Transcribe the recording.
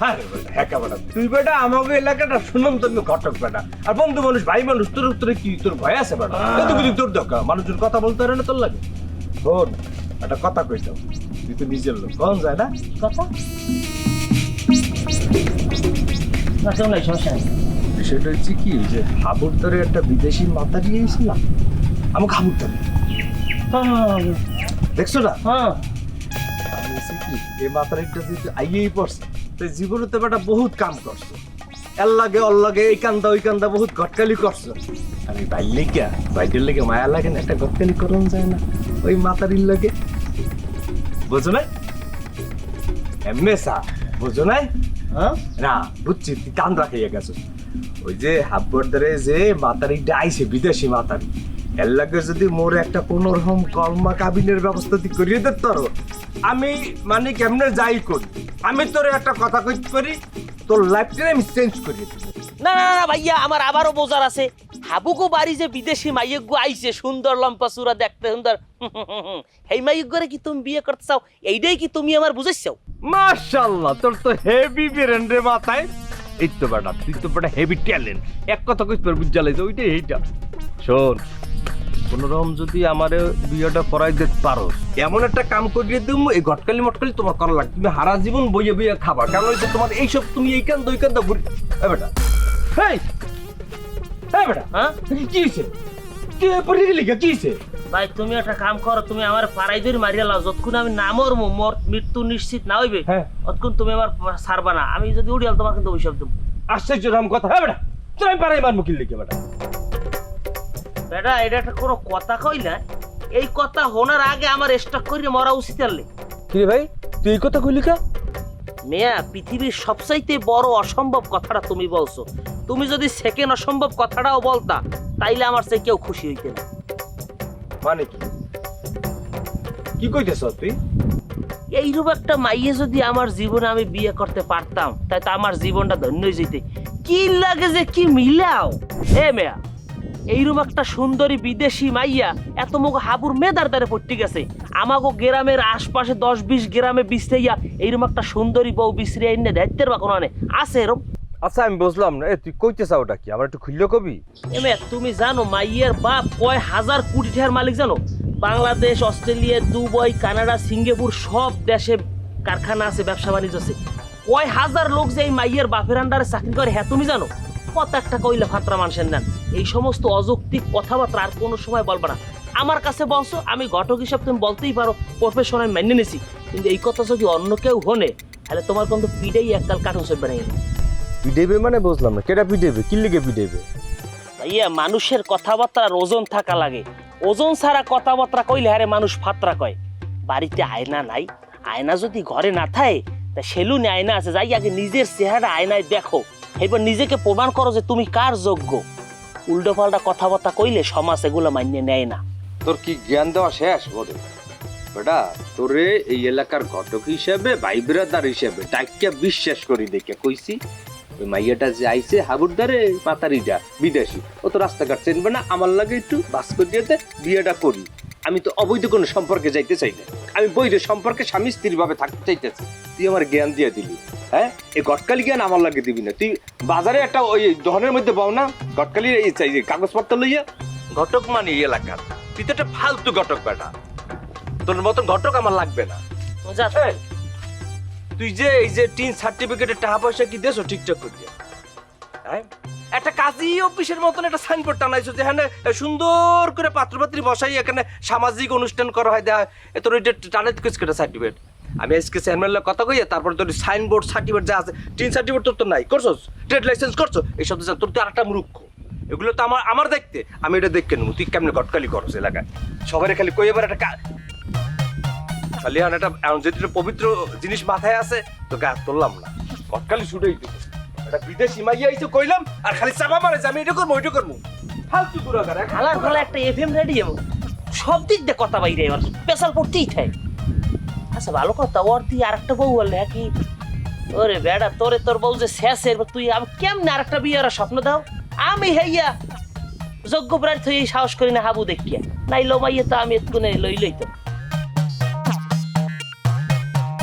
বেটা, হ্যাঁ বেটা তুই বেটা আমাকে এলাকাটা শুনলাম তুমি ঘটক বেটা। আর বন্ধু মানুষ ভাই মানুষ তোর তোর কি? তোর ভয় আছে বেটা? এত কিছু তোর দরকার? মানুষজন কথা বলতে পারে না তোর লাগে? শোন একটা কথা কইস দাও তুই তো নিজের লোক। কখন যায় না? কথা? বিষয়টা হচ্ছে কি যে হাবুর ধরে একটা বিদেশি মাথা নিয়ে এসেছিলাম। আমাকে হাবুর ধরে হ্যাঁ। দেখছ না? হ্যাঁ। বলছি কি? মাথার আইয়েই পড়ছে, তো বহুত কাম করছ। এর লাগে লাগে, এই কান্দা, ওই কান্দা বহুত গটকালি করছ। লেগে মায়া লাগে না, একটা করন যায় না। ওই লাগে। নাই? এমএ সা হ্যাঁ? না, বুঝছি, তুই কান রাখাইয়া গেছো ওই যে হাব্বরদারে যে মাতারিটা আইছে, বিদেশি মাতারি। এর লাগে যদি মোর একটা কোন রকম কলমা কাবিনের ব্যবস্থা তুই করিয়ে দিতে পারো আমি মানে কেমনে যাই করি? আমি তোর একটা কথা কইতে পারি তোর লাইফটা আমি চেঞ্জ করিয়ে দেবো। না না না ভাইয়া আমার আবারও বোঝার আছে। হাবুকো বাড়ি যে বিদেশি মাইয়গো আইছে সুন্দর লম্পা সুরা দেখতে সুন্দর। এই মাইয়গরে কি তুমি বিয়ে করতে চাও? এইটাই কি তুমি আমার বুঝাইছাও? মাশাল্লাহ তোর তো হেভি ব্রেন রে মাথায়। এই তো বেটা তুই তো বেটা হেভি ট্যালেন্ট এক কথা কইস পারবি জ্বালাইছে ওইটাই এইটা। শোন কোন রকম যদি আমারে বিয়েটা করাই দিতে পারো এমন একটা কাম করিয়ে দিম এই গটকালি মটকালি তোমার করা লাগবে। তুমি হারা জীবন বইয়ে বইয়ে খাবার কারণ হচ্ছে তোমার এইসব তুমি এই কান দুই কান ঘুরি বেটা। হেই! এই বেটা হ্যাঁ? কি হইছে? কি পড়ে গেলি কি হইছে? ভাই তুমি একটা কাম করো তুমি আমার পাড়াই ধরে মারিয়া লাও। যতক্ষণ আমি না মরমু মোর মৃত্যু নিশ্চিত না হইবে হ্যাঁ। ততক্ষণ তুমি আমার ছাড়বা না। আমি যদি উড়িয়াল তোমার কিন্তু ওইসব দেবো। আশ্চর্য রাম কথা। হ্যাঁ বেটা তুই আমি পারাই মারবো কিনলে কি বেটা? বেটা এটা একটা কোনো কথা কই না। এই কথা হোনার আগে আমার স্টক করে মরা উচিত আনলে কি। রে ভাই তুই এই কথা কইলি কা? মেয়া পৃথিবীর সবচাইতে বড় অসম্ভব কথাটা তুমি বলছো। তুমি যদি সেকেন্ড অসম্ভব কথাটাও বলতা তাইলে আমার সে কেউ খুশি হইতে না। মানে কি? কি কইতেছ তুই? এইরূপ একটা মাইয়ে যদি আমার জীবনে আমি বিয়ে করতে পারতাম তাই তো আমার জীবনটা ধন্য যেতে। কি লাগে যে কি মিলাও? এ মেয়া। এইরূপ একটা সুন্দরী বিদেশি মাইয়া এত মুখ হাবুর মেদার দ্বারে পড়তে গেছে। আমাগো গ্রামের আশপাশে দশ বিশ গ্রামে বিছড়াইয়া এইরকম একটা সুন্দরী বউ বিছড়ে এনে দায়িত্বের বা কোনো আছে এরকম আচ্ছা আমি বুঝলাম না। এ তুই ওটা কি? আমার একটু খুললে কবি? এমে তুমি জানো মাইয়ের বাপ কয় হাজার কোটি টাকার মালিক জানো? Bangladesh Australia Dubai Canada Singapore সব দেশে কারখানা আছে ব্যবসা বাণিজ্য আছে। কয় হাজার লোক যে এই মাইয়ের বাপের আন্ডারে চাকরি করে হ্যাঁ তুমি জানো? কত একটা কইলে ফাত্রা মানুষের নেন? এই সমস্ত অযৌক্তিক কথাবার্তা আর কোনো সময় বলবা না। আমার কাছে বলছো আমি ঘটক হিসাব তুমি বলতেই পারো প্রফেশন আমি মেনে নিছি। কিন্তু এই কথা যদি অন্য কেউ হনে তাহলে তোমার কিন্তু পিড়েই এককাল কাঠুন সব বানিয়ে নেবে। পিডেবে মানে বুঝলাম না কেটা পিডেবে? কি লিগে পিডেবে? ভাইয়া মানুষের কথাবার্তার ওজন থাকা লাগে। ওজন ছাড়া কথাবার্তা কইলে হারে মানুষ ফাত্রা কয়। বাড়িতে আয়না নাই আয়না যদি ঘরে না থাকে তা সেলুনে আয়না আছে যাই আগে নিজের চেহারা আয়নায় দেখো। এবার নিজেকে প্রমাণ করো যে তুমি কার যোগ্য। উল্টো পাল্টা কথাবার্তা কইলে সমাজ এগুলো মান্য নেয় না। তোর কি জ্ঞান দেওয়া শেষ বলে বেটা, তোরে এই এলাকার ঘটক হিসেবে ভাই ব্রাদার হিসেবে ডাকিয়া বিশ্বাস করি দেখে কইছি। ওই মাইয়াটা যে আইছে, হাবুরদারে, মাতারিটা, বিদেশি। ও তো রাস্তাঘাট চিনবে না, আমার লাগে একটু বাস করিয়াতে বিয়েটা করি। আমি তো অবৈধ কোনো সম্পর্কে যাইতে চাই না। আমি বৈধ সম্পর্কে স্বামী স্ত্রীর ভাবে থাকতে চাইতেছি। তুই আমার জ্ঞান দিয়ে দিলি। হ্যাঁ? এই গটকালি জ্ঞান আমার লাগে দিবি না। তুই বাজারে একটা ওই দোকানের মধ্যে পাও না গটকালির এই চাই যে কাগজপত্র লইয়া। ঘটক মানে এলাকার। তুই তো একটা ফালতু ঘটক বেটা। তোর মতন ঘটক আমার লাগবে না। তুই যে এই যে টিন সার্টিফিকেটের টাকা পয়সা কি দেছো ঠিকঠাক করিয়া? হ্যাঁ? একটা কাজী অফিসের মতন একটা সাইনবোর্ড টানাইছো যেখানে সুন্দর করে পাত্রপাত্রী বসাই এখানে সামাজিক অনুষ্ঠান করা হয় দেয় তোর ওইটা টানাই কিছু সার্টিফিকেট আমি আজকে চেয়ারম্যানের কথা কইয়া তারপর তোর সাইনবোর্ড সার্টিফিকেট যা আছে টিন সার্টিফিকেট তোর তো নাই, করছোস? ট্রেড লাইসেন্স করছ এইসব তো তোর তো আরেকটা মূর্খ। এগুলো তো আমার আমার দেখতে। আমি এটা দেখকে নেব। তুই কেমনে গটকালি করছ এলাকায়? সবাই খালি কই এবার একটা খালি আর একটা যদি পবিত্র জিনিস মাথায় আছে তো গা তুললাম না। গটকালি শুটেই দিতে একটা বিদেশি মাইয়া আইছে, কইলাম, আর খালি চাপা মারে যে আমি এটা করব, ওইটা করব। ফালতু দুরাকার হালার ফালা একটা এফএম রেডিও সব দিক দিয়ে কথা বাইরে, এবার স্পেশাল পড়তেই থাকে। আচ্ছা ভালো কথা, ওর তুই আরেকটা বউ বললে কি ওরে বেড়া, তোরে তোর বউ যে শেষ এরপর তুই আমি আর একটা বিয়ের স্বপ্ন দাও? আমি হেইয়া যোগ্য প্রার্থী সাহস করি না হাবু দেখিয়া। নাই লো মাইয়ে তো আমি এতক্ষণে লই লইতাম